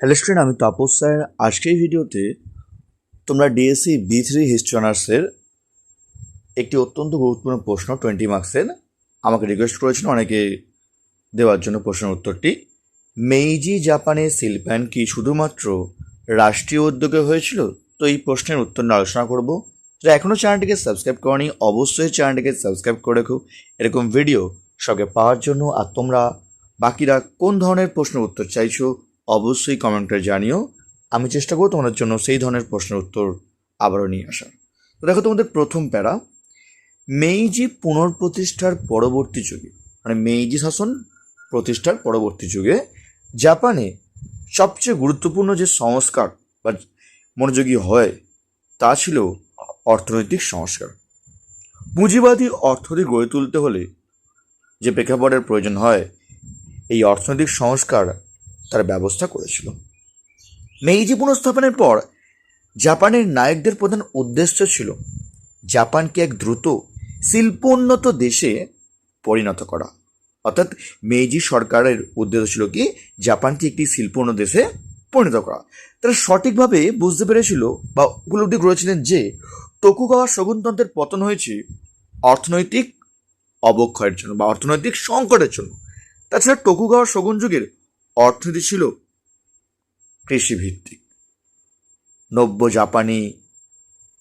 Hello student আমি Tapas sir. আজকের ভিডিওতে তোমরা ডিএসসি বি থ্রি হিস্ট্রি অনার্সের একটি অত্যন্ত গুরুত্বপূর্ণ প্রশ্ন টোয়েন্টি মার্কসের আমাকে রিকোয়েস্ট করেছিল। অনেকে দেওয়ার জন্য প্রশ্নের উত্তরটি, মেইজি জাপানের শিল্পায়ন কি শুধুমাত্র রাষ্ট্রীয় উদ্যোগে হয়েছিল? তো এই প্রশ্নের উত্তর নিয়ে আলোচনা করব। যারা এখনও চ্যানেলটিকে সাবস্ক্রাইব করনি, অবশ্যই চ্যানেলটিকে সাবস্ক্রাইব করে রেখো। এরকম ভিডিও সঙ্গে পাওয়ার জন্য আর তোমরা বাকিরা কোন ধরনের প্রশ্নের উত্তর চাইছো অবশ্যই কমেন্টে জানিও। আমি চেষ্টা করব তোমাদের জন্য সেই ধরনের প্রশ্নের উত্তর আবারও নিয়ে আসার। তো দেখো তোমাদের প্রথম প্যারা, মেইজি পুনর্প্রতিষ্ঠার পরবর্তী যুগে মানে মেইজি শাসন প্রতিষ্ঠার পরবর্তী যুগে, জাপানে সবচেয়ে গুরুত্বপূর্ণ যে সংস্কার বা মনোযোগী হয়, তা ছিল অর্থনৈতিক সংস্কার। পুঁজিবাদী অর্থনীতি গড়ে তুলতে হলে যে প্রেক্ষাপটের প্রয়োজন হয়, এই অর্থনৈতিক সংস্কার তার ব্যবস্থা করেছিল। মেইজি পুনঃস্থাপনের পর জাপানের নায়কদের প্রধান উদ্দেশ্য ছিল জাপানকে এক দ্রুত, শিল্পোন্নত দেশে পরিণত করা। অর্থাৎ মেইজি সরকারের উদ্দেশ্য ছিল কি? জাপানকে একটি শিল্পোন্নত দেশে পরিণত করা। তারা সঠিকভাবে বুঝতে পেরেছিল বা উপলব্ধি করেছিলেন যে তোকুগাওয়া শগুনতন্ত্রের পতন হয়েছে অর্থনৈতিক অবক্ষয়ের জন্য বা অর্থনৈতিক সংকটের জন্য। তাছাড়া টোকুগাওয়া শগুন যুগের অর্থনীতি ছিল কৃষিভিত্তিক। নব্য জাপানি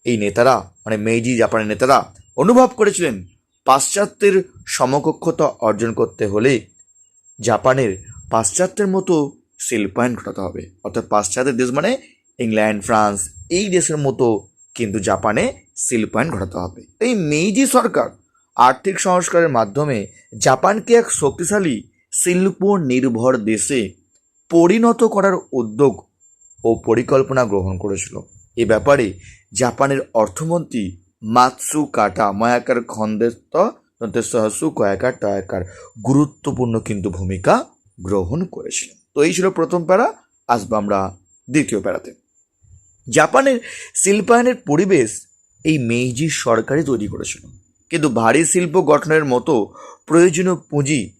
এই নেতারা মানে মেইজি জাপানের নেতারা অনুভব করেছিলেন পাশ্চাত্যের সমকক্ষতা অর্জন করতে হলে জাপানের পাশ্চাত্যের মতো শিল্পায়ন ঘটাতে হবে। অর্থাৎ পাশ্চাত্যের দেশ মানে ইংল্যান্ড, ফ্রান্স, এই দেশের মতো কিন্তু জাপানে শিল্পায়ন ঘটাতে হবে। এই মেইজি সরকার আর্থিক সংস্কারের মাধ্যমে জাপানকে এক শক্তিশালী শিল্প নির্ভর দেশে পরিণত করার উদ্যোগ ও পরিকল্পনা গ্রহণ করেছিল। এ ব্যাপারে জাপানের অর্থমন্ত্রী মাতসু কাটা ময়াকার খন্দেস্ত কয়াকার টয়াকার গুরুত্বপূর্ণ কিন্তু ভূমিকা গ্রহণ করেছিলেন। তো এই ছিল প্রথম প্যারা আসব আমরা দ্বিতীয় প্যারাতে। জাপানের শিল্পায়নের পরিবেশ এই মেইজি সরকারই তৈরি করেছিল। কিন্তু ভারী শিল্প গঠনের মতো প্রয়োজনীয় পুঁজি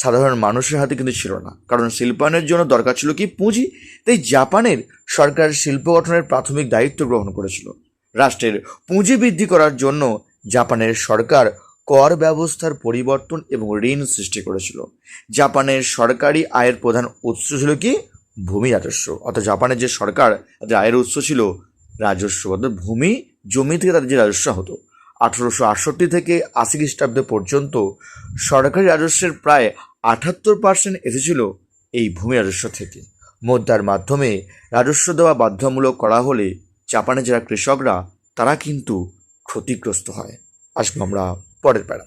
সাধারণ মানুষের হাতে কিন্তু ছিল না। কারণ শিল্পায়নের জন্য দরকার ছিল কি? পুঁজি। তাই জাপানের সরকার শিল্প গঠনের প্রাথমিক দায়িত্ব গ্রহণ করেছিল। রাষ্ট্রের পুঁজি বৃদ্ধি করার জন্য জাপানের সরকার কর ব্যবস্থার পরিবর্তন এবং ঋণ সৃষ্টি করেছিল। জাপানের সরকারি আয়ের প্রধান উৎস ছিল কি? ভূমি রাজস্ব। অর্থাৎ জাপানের যে সরকার, তাদের আয়ের উৎস ছিল রাজস্ব। অর্থাৎ ভূমি, জমি থেকে তাদের যে রাজস্ব হতো। আঠেরোশো আটষট্টি থেকে আশি খ্রিস্টাব্দ পর্যন্ত সরকারি রাজস্বের প্রায় আটাত্তর পার্সেন্ট এসেছিল এই ভূমি রাজস্ব থেকে। মুদ্রার মাধ্যমে রাজস্ব দেওয়া বাধ্যতামূলক করা হলে জাপানের যারা কৃষকরা, তারা কিন্তু ক্ষতিগ্রস্ত হয়। আসব আমরা পরের প্যারা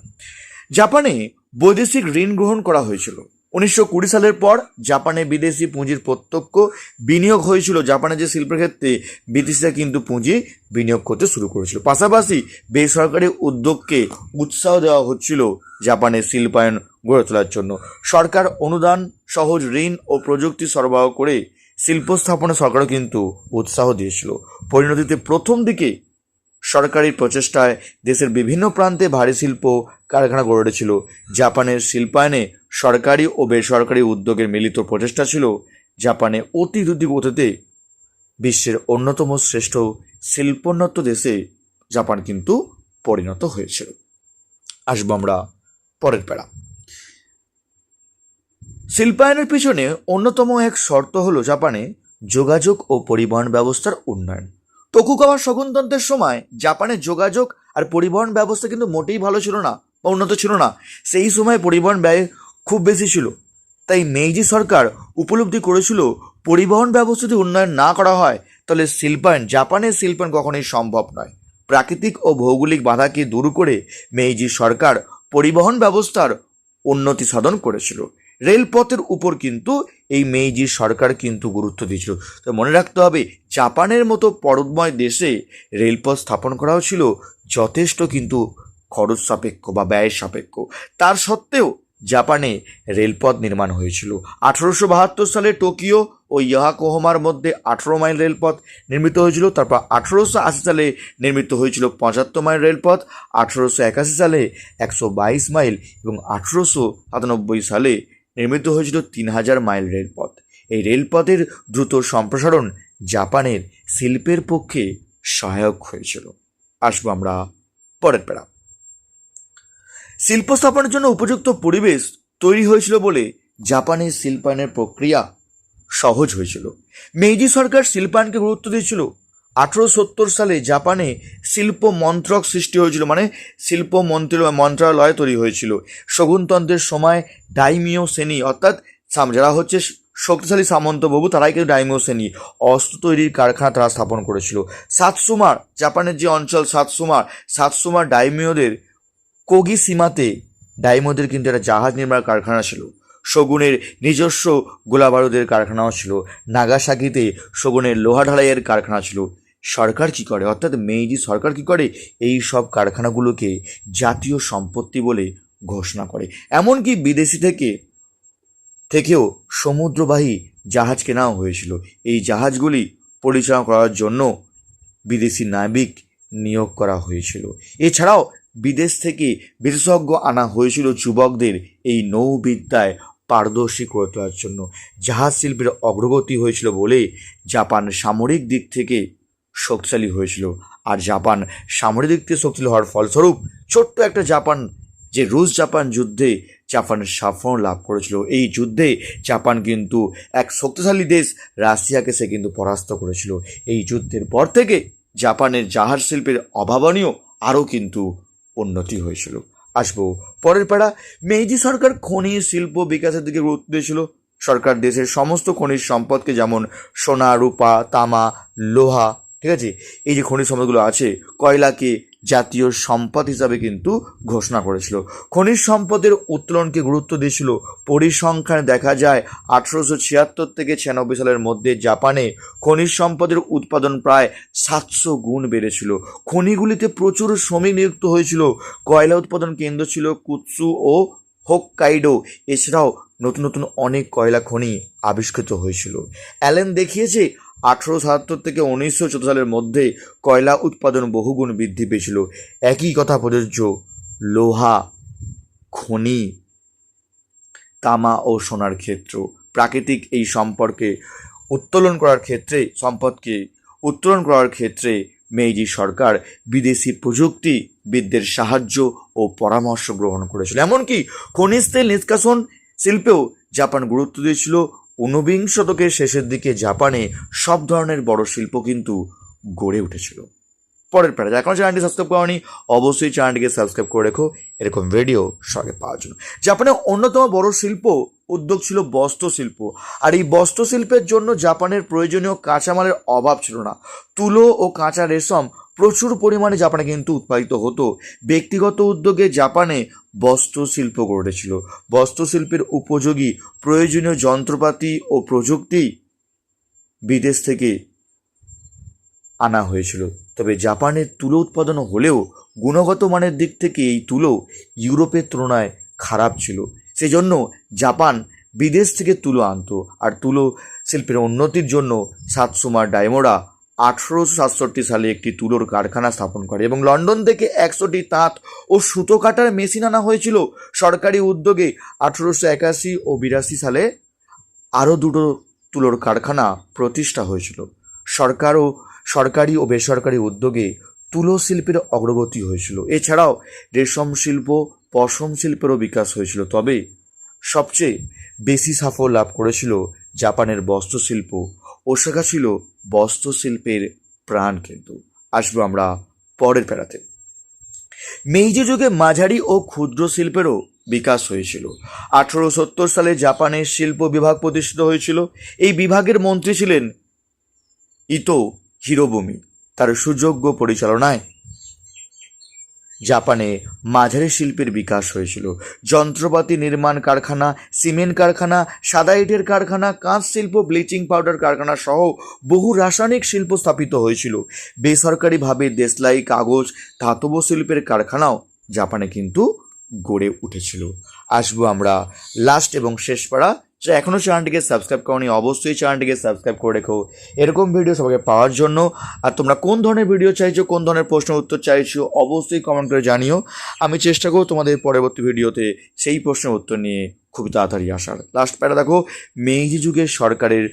জাপানে বৈদেশিক ঋণ গ্রহণ করা হয়েছিল। উনিশশো কুড়ি সালের পর জাপানে বিদেশি পুঁজির প্রত্যক্ষ বিনিয়োগ হয়েছিল। জাপানের যে শিল্পের ক্ষেত্রে বিদেশিরা কিন্তু পুঁজি বিনিয়োগ করতে শুরু করেছিল। পাশাপাশি বেসরকারি উদ্যোগকে উৎসাহ দেওয়া হচ্ছিল জাপানের শিল্পায়ন গড়ে তোলার জন্য। সরকার অনুদান, সহজ ঋণ ও প্রযুক্তি সরবরাহ করে শিল্প স্থাপনে সরকারও কিন্তু উৎসাহ দিয়েছিল। পরিণতিতে প্রথম দিকে সরকারি প্রচেষ্টায় দেশের বিভিন্ন প্রান্তে ভারী শিল্প কারখানা গড়ে উঠেছিল। জাপানের শিল্পায়নে সরকারি ও বেসরকারি উদ্যোগের মিলিত প্রচেষ্টা ছিল। জাপানে অতি দ্রুত গতিতে বিশ্বের অন্যতম শ্রেষ্ঠ শিল্পোন্নত দেশে জাপান কিন্তু পরিণত হয়েছিল। আসব আমরা পরের প্যারা শিল্পায়নের পিছনে অন্যতম এক শর্ত হলো জাপানে যোগাযোগ ও পরিবহন ব্যবস্থার উন্নয়ন। তোকুগাওয়া শগুনতন্ত্রের সময় জাপানের যোগাযোগ আর পরিবহন ব্যবস্থা কিন্তু মোটেই ভালো ছিল না বা উন্নত ছিল না। সেই সময় পরিবহন ব্যয় খুব বেশি ছিল। তাই মেইজি সরকার উপলব্ধি করেছিল, পরিবহন ব্যবস্থা যদি উন্নয়ন না করা হয়, তাহলে শিল্পায়ন, জাপানের শিল্পায়ন কখনোই সম্ভব নয়। প্রাকৃতিক ও ভৌগোলিক বাধাকে দূর করে মেইজি সরকার পরিবহন ব্যবস্থার উন্নতি সাধন করেছিল? রেলপথের উপর কিন্তু এই মেইজি সরকার কিন্তু গুরুত্ব দিয়েছিল। তো মনে রাখতে হবে, জাপানের মতো পর্বতময় দেশে রেলপথ স্থাপন করাও ছিল যথেষ্ট কিন্তু খরচ সাপেক্ষ বা ব্যয় সাপেক্ষ। তার সত্ত্বেও জাপানে রেলপথ নির্মাণ হয়েছিল। আঠারোশো বাহাত্তর সালে টোকিও ও ইয়াহাকোহমার মধ্যে আঠেরো মাইল রেলপথ নির্মিত হয়েছিল, তারপর আঠারোশো আশি সালে নির্মিত হয়েছিল পঁচাত্তর মাইল রেলপথ, আঠেরোশো একাশি সালে একশো বাইশ মাইল এবং আঠারোশো সাতানব্বই সালে নির্মিত হয়েছিল তিন হাজার মাইল রেলপথ। এই রেলপথের দ্রুত সম্প্রসারণ জাপানের শিল্পের পক্ষে সহায়ক হয়েছিল। আসব আমরা পরের পেড়া শিল্প স্থাপনের জন্য উপযুক্ত পরিবেশ তৈরি হয়েছিল বলে জাপানের শিল্পায়নের প্রক্রিয়া সহজ হয়েছিল। মেইজি সরকার শিল্পায়নকে গুরুত্ব দিয়েছিল আঠারো সালে জাপানে শিল্প মন্ত্রক সৃষ্টি হয়েছিল মানে শিল্প মন্ত্র মন্ত্রণালয় তৈরি হয়েছিল। শগুনতন্ত্রের সময় ডাইমিও শ্রেণি অর্থাৎ যারা হচ্ছে শক্তিশালী সামন্তবাবু, তারাই কিন্তু ডাইমিও শ্রেণি অস্ত্র তৈরির কারখানা তারা স্থাপন করেছিল। সাতসুমার, জাপানের যে অঞ্চল সাতসুমার সাতসুমার ডাইমিওদের কোগি সীমাতে ডাইমোদের কিন্তু একটা জাহাজ নির্মাণ কারখানা ছিল। শগুনের নিজস্ব গোলাবারুদের কারখানাও ছিল। নাগাসাকিতে শগুনের লোহা ঢালাইয়ের কারখানা ছিল। সরকার কি করে? অর্থাৎ মেইজি সরকার কি করে? এই সব কারখানাগুলোকে জাতীয় সম্পত্তি বলে ঘোষণা করে। এমনকি বিদেশি থেকে, থেকেও সমুদ্রবাহী জাহাজ কেনাও হয়েছিল। এই জাহাজগুলি পরিচালনা করার জন্য বিদেশি নাবিক নিয়োগ করা হয়েছিল। এছাড়াও বিদেশ থেকে বিশেষজ্ঞ আনা হয়েছিল যুবকদের এই নৌবিদ্যায় পারদর্শী করে তোলার জন্য। জাহাজ শিল্পের অগ্রগতি হয়েছিল বলে জাপান সামরিক দিক থেকে শক্তিশালী হয়েছিল। আর জাপান সামরিক দিক থেকে শক্তিশালী হওয়ার ফলস্বরূপ ছোট্ট একটা জাপান, যে রুশ জাপান যুদ্ধে জাপানের সাফল্য লাভ করেছিল, এই যুদ্ধে জাপান কিন্তু এক শক্তিশালী দেশ রাশিয়াকে সে কিন্তু পরাস্ত করেছিল। এই যুদ্ধের পর থেকে জাপানের জাহাজ শিল্পের অভাবনীয় আরও কিন্তু উন্নতি হয়েছিল। আসব পরের পাড়া মেইজি সরকার খনি শিল্প বিকাশের দিকে গুরুত্ব দিয়েছিল। সরকার দেশের সমস্ত খনিজ সম্পদকে যেমন সোনা, রূপা, তামা, লোহা ঠিক আছে? এই যে খনিজ সম্পদগুলো আছে, কয়লাকে জাতীয় সম্পদ হিসাবে কিন্তু ঘোষণা করেছিল। খনিজ সম্পদের উত্তোলনকে গুরুত্ব দিয়েছিল। পরিসংখ্যানে দেখা যায়, আঠারোশো ছিয়াত্তর থেকে ছিয়ানব্বই সালের মধ্যে জাপানে খনিজ সম্পদের উৎপাদন প্রায় সাতশো গুণ বেড়েছিল। খনিগুলিতে প্রচুর শ্রমিক নিযুক্ত হয়েছিল। কয়লা উৎপাদন কেন্দ্র ছিল কুৎসু ও হোক্কাইডো, এছাড়াও নতুন নতুন অনেক কয়লা খনি আবিষ্কৃত হয়েছিল। অ্যালেন দেখিয়েছে আঠেরো সাতাত্তর থেকে উনিশশো চোদ্দ সালের মধ্যে কয়লা উৎপাদন বহুগুণ বৃদ্ধি পেয়েছিল। একই কথা প্রযোজ্য, লোহা খনি তামা ও সোনার ক্ষেত্র। প্রাকৃতিক এই সম্পর্কে উত্তোলন করার ক্ষেত্রে, সম্পদকে উত্তোলন করার ক্ষেত্রে মেইজি সরকার বিদেশি প্রযুক্তিবিদদের সাহায্য ও পরামর্শ গ্রহণ করেছিল। এমনকি খনিজ তেল নিষ্কাশন শিল্পেও জাপান গুরুত্ব দিয়েছিল। ঊনবিংশ শতকের শেষের দিকে জাপানে সব ধরনের বড় শিল্প কিন্তু গড়ে উঠেছিল। পরের প্যারা। এখন চ্যানেলটি সাবস্ক্রাইব করেনি অবশ্যই চ্যানেলটিকে সাবস্ক্রাইব করে রেখো। এরকম ভিডিও সঙ্গে পাওয়ার জন্য। জাপানের অন্যতম বড় শিল্প, উদ্যোগ ছিল বস্ত্র শিল্প। আর এই বস্ত্র শিল্পের জন্য জাপানের প্রয়োজনীয় কাঁচামালের অভাব ছিল না। তুলো ও কাঁচা রেশম প্রচুর পরিমাণে জাপানে কিন্তু উৎপাদিত হতো। ব্যক্তিগত উদ্যোগে জাপানে বস্ত্র শিল্প গড়ে উঠেছিল। বস্ত্র শিল্পের উপযোগী প্রয়োজনীয় যন্ত্রপাতি ও প্রযুক্তি বিদেশ থেকে আনা হয়েছিল। তবে জাপানের তুলো উৎপাদন হলেও গুণগত মানের দিক থেকে এই তুলো ইউরোপের তুলনায় খারাপ ছিল। সেজন্য জাপান বিদেশ থেকে তুলো আনতো আর তুলো শিল্পের উন্নতির জন্য সাতসুমা ডায়মোরা আঠেরোশো সাতষট্টি সালে একটি তুলোর কারখানা স্থাপন করে এবং লন্ডন থেকে একশোটি তাঁত ও সুতো কাটার মেশিন আনা হয়েছিল। সরকারি উদ্যোগে আঠেরোশো একাশি ও বিরাশি সালে আরও দুটো তুলোর কারখানা প্রতিষ্ঠা হয়েছিল। সরকারও সরকারি ও বেসরকারি উদ্যোগে তুলো শিল্পের অগ্রগতি হয়েছিল। এছাড়াও রেশম শিল্প, পশম শিল্পেরও বিকাশ হয়েছিল। তবে সবচেয়ে বেশি সাফল্য লাভ করেছিল জাপানের বস্ত্রশিল্প। ওসাকা ছিল বস্ত্রশিল্পের প্রাণ কিন্তু। আসব আমরা পরের প্যারাতে। মেইজি যুগে মাঝারি ও ক্ষুদ্র শিল্পেরও বিকাশ হয়েছিল। আঠারো সত্তর সালে জাপানের শিল্প বিভাগ প্রতিষ্ঠিত হয়েছিল। এই বিভাগের মন্ত্রী ছিলেন ইতো হিরোবুমি তার সুযোগ্য পরিচালনায় জাপানে মাঝারি শিল্পের বিকাশ হয়েছিল। যন্ত্রপাতি নির্মাণ কারখানা, সিমেন্ট কারখানা সাদা ইটের কারখানা, কাঁচ শিল্প, ব্লিচিং পাউডার কারখানা সহ বহু রাসায়নিক শিল্প স্থাপিত হয়েছিল। বেসরকারিভাবে দেশলাই, কাগজ, ধাতব শিল্পের কারখানাও জাপানে কিন্তু গড়ে উঠেছিল। আসব আমরা লাস্ট এবং শেষ পাড়া এখনও চ্যানেলটিকে সাবস্ক্রাইব করনি, অবশ্যই চ্যানেলটিকে সাবস্ক্রাইব করে রেখো। এরকম ভিডিও সবাইকে পাওয়ার জন্য। আর তোমরা কোন ধরনের ভিডিও চাইছো, কোন ধরনের প্রশ্ন উত্তর চাইছো, অবশ্যই কমেন্ট করে জানিও। আমি চেষ্টা করব তোমাদের পরবর্তী ভিডিওতে সেই প্রশ্নের উত্তর নিয়ে খুবই তাড়াতাড়ি আসার। লাস্ট প্যারা দেখো, মেইজি যুগের সরকারের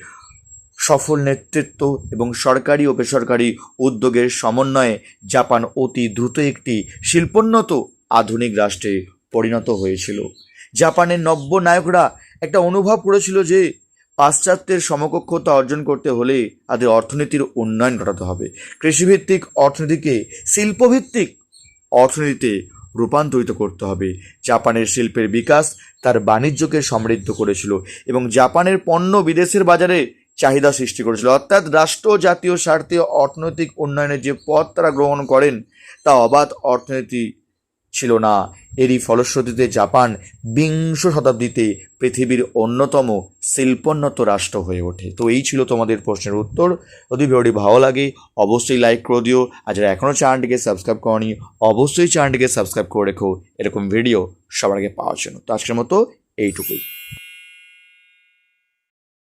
সফল নেতৃত্ব এবং সরকারি ও বেসরকারি উদ্যোগের সমন্বয়ে জাপান অতি দ্রুত একটি শিল্পোন্নত আধুনিক রাষ্ট্রে পরিণত হয়েছিল। জাপানের নব্য নায়করা একটা অনুভব করেছিল যে পাশ্চাত্যের সমকক্ষতা অর্জন করতে হলে তাদের অর্থনীতির উন্নয়ন ঘটাতে হবে। কৃষিভিত্তিক অর্থনীতিকে শিল্পভিত্তিক অর্থনীতিতে রূপান্তরিত করতে হবে। জাপানের শিল্পের বিকাশ তার বাণিজ্যকে সমৃদ্ধ করেছিল এবং জাপানের পণ্য বিদেশের বাজারে চাহিদা সৃষ্টি করেছিল। অর্থাৎ রাষ্ট্র জাতীয় স্বার্থে অর্থনৈতিক উন্নয়নের যে পথ তারা গ্রহণ করেন, তা অবাধ অর্থনীতি ছিল না। এরই ফলশ্রুতিতে জাপান বিংশ শতাব্দীতে পৃথিবীর অন্যতম শিল্পোন্নত রাষ্ট্র হয়ে ওঠে। তো এই ছিল তোমাদের প্রশ্নের উত্তর। যদি ভিডিওটি ভালো লাগে, অবশ্যই লাইক করে দিও। আর যারা এখনও চ্যানেলটিকে সাবস্ক্রাইব করনি, অবশ্যই চ্যানেলটিকে সাবস্ক্রাইব করে রেখো। এরকম ভিডিও সবার আগে পাওয়ার জন্য। তো আজকের মতো এইটুকুই।